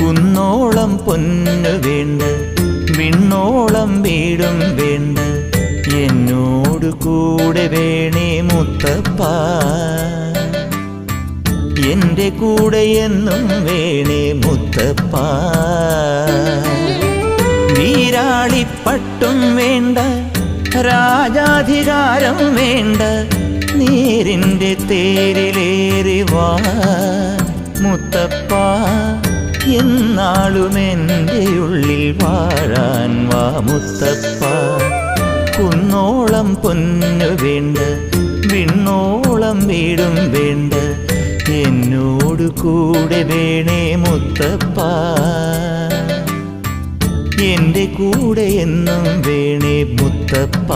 കുന്നോളം പൊന്നു വേണ്ട വിണ്ണോളം വീടും വേണ്ട. എന്നോട് കൂടെ വേണേ മുത്തപ്പ. എന്റെ കൂടെ എന്നും വേണേ മുത്തപ്പ. വീരാളിപ്പട്ടും വേണ്ട രാജാധികാരം വേണ്ട. നീരിന്റെ തേരിലേറി വാ മുത്തപ്പ. എന്നാളും എന്റെ ഉള്ളിൽ വാഴാൻ വാ മുത്തപ്പ. കുന്നോളം പൊന്നു വേണ്ട വിണ്ണോളം വീടും വേണ്ട എന്നോട് കൂടെ വേണേ മുത്തപ്പ. എന്റെ കൂടെ എന്നും വേണേ മുത്തപ്പ.